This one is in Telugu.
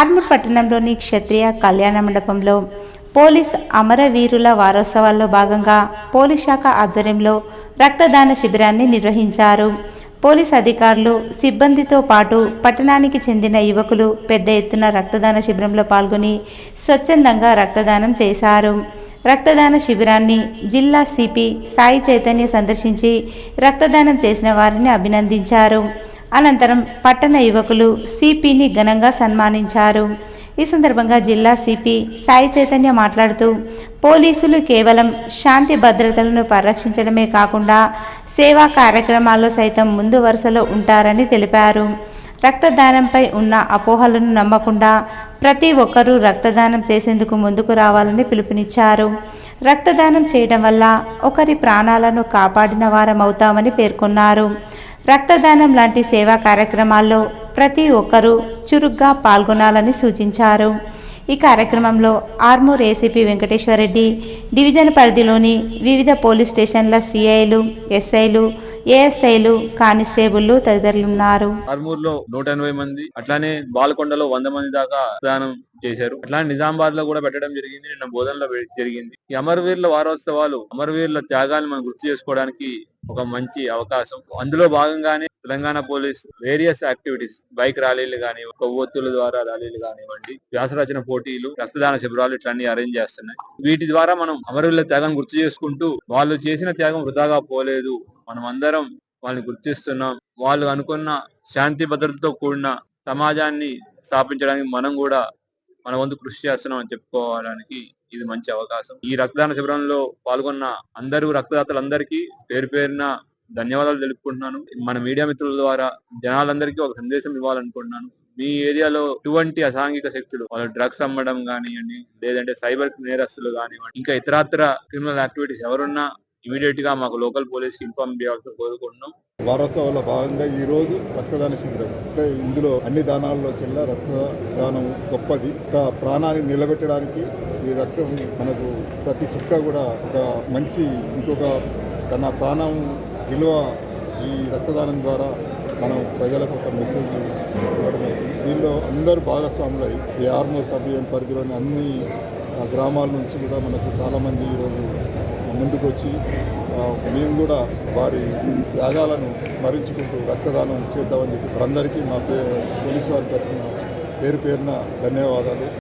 ఆర్మూర్ పట్టణంలోని క్షత్రియ కళ్యాణ మండపంలో పోలీస్ అమరవీరుల వారోత్సవాల్లో భాగంగా పోలీస్ శాఖ ఆధ్వర్యంలో రక్తదాన శిబిరాన్ని నిర్వహించారు. పోలీస్ అధికారులు సిబ్బందితో పాటు పట్టణానికి చెందిన యువకులు పెద్ద ఎత్తున రక్తదాన శిబిరంలో పాల్గొని స్వచ్ఛందంగా రక్తదానం చేశారు. రక్తదాన శిబిరాన్ని జిల్లా సిపి సాయి చైతన్య సందర్శించి రక్తదానం చేసిన వారిని అభినందించారు. అనంతరం పట్టణ యువకులు సిపిని ఘనంగా సన్మానించారు. ఈ సందర్భంగా జిల్లా సిపి సాయి చైతన్య మాట్లాడుతూ పోలీసులు కేవలం శాంతి భద్రతలను పరిరక్షించడమే కాకుండా సేవా కార్యక్రమాల్లో సైతం ముందు వరుసలో ఉంటారని తెలిపారు. రక్తదానంపై ఉన్న అపోహలను నమ్మకుండా ప్రతి ఒక్కరూ రక్తదానం చేసేందుకు ముందుకు రావాలని పిలుపునిచ్చారు. రక్తదానం చేయడం వల్ల ఒకరి ప్రాణాలను కాపాడిన వారమవుతామని పేర్కొన్నారు. రక్తదానం లాంటి సేవా కార్యక్రమాల్లో ప్రతి ఒక్కరూ చురుగ్గా పాల్గొనాలని సూచించారు. ఈ కార్యక్రమంలో ఆర్మూర్ ఏసీపీ వెంకటేశ్వరరెడ్డి డివిజన్ పరిధిలోని వివిధ పోలీస్ స్టేషన్ల సిఐలు ఎస్ఐలు ఏఎస్ఐలు కానిస్టేబుళ్ళు తదితరులున్నారు. ఆర్మూర్లో నూట ఎనభై మంది అట్లానే బాలకొండలో వంద మంది దాకా దానం చేశారు. అట్లానే నిజామాబాద్లో కూడా పెట్టడం జరిగింది నిన్న బోధనలో జరిగింది. ఈ అమరవీరుల వారోత్సవాలు అమరవీరుల త్యాగాన్ని మనం గుర్తు చేసుకోవడానికి ఒక మంచి అవకాశం. అందులో భాగంగానే Telangana police various activities bike ర్యాలీలు కానీ కొవ్వొత్తుల ద్వారా ర్యాలీలు కానివ్వండి వ్యాసరచన పోటీలు రక్తదాన శిబిరాలు ఇట్లన్నీ అరేంజ్ చేస్తున్నాయి. వీటి ద్వారా మనం అమరుల త్యాగాన్ని గుర్తు చేసుకుంటూ వాళ్ళు చేసిన త్యాగం వృధాగా పోలేదు. మనం అందరం వాళ్ళని గుర్తిస్తున్నాం. వాళ్ళు అనుకున్న శాంతి భద్రతతో కూడిన సమాజాన్ని స్థాపించడానికి మనం కూడా మన వంతు కృషి చేస్తున్నాం అని చెప్పుకోవడానికి ఇది మంచి అవకాశం. ఈ రక్తదాన శిబిరంలో పాల్గొన్న అందరూ రక్తదాతలందరికీ పేరు పేరున ధన్యవాదాలు తెలుపుకుంటున్నాను. మన మీడియా మిత్రుల ద్వారా జనాలందరికీ ఒక సందేశం ఇవ్వాలనుకుంటున్నాను. మీ ఏరియాలో ఎటువంటి అసాంఘిక శక్తులు వాళ్ళు డ్రగ్స్ అమ్మడం కానివ్వండి లేదంటే సైబర్ నేరస్తులు కానివ్వండి ఇంకా ఇతరాత్ర క్రిమినల్ యాక్టివిటీస్ ఎవరున్నా ఇమీడియట్గా మాకు లోకల్ పోలీస్కి ఇన్ఫార్మ్ చేయాల్సి కోరుకుంటున్నాం. వారోత్సవాల్లో భాగంగా ఈ రోజు రక్తదాన శిబిరం. అంటే ఇందులో అన్ని దానాల్లోకెల్లా రక్తదానం గొప్పది. ఒక ప్రాణాన్ని నిలబెట్టడానికి ఈ రక్తం మనకు ప్రతి చుక్క కూడా ఒక మంచి ఇంకొక తన ప్రాణం విలువ ఈ రక్తదానం ద్వారా మనం ప్రజలకు ఒక మెసేజ్ ఇవ్వడం దీనిలో అందరూ భాగస్వాములై ఈ ఆర్మో సభ్యం పరిధిలోని అన్ని గ్రామాల నుంచి కూడా మనకు చాలామంది ఈరోజు ముందుకు వచ్చి మేము కూడా వారి త్యాగాలను స్మరించుకుంటూ రక్తదానం చేద్దామని చెప్పి అందరికీ మా పే- పోలీసు వారి తరఫున పేరు పేరున ధన్యవాదాలు.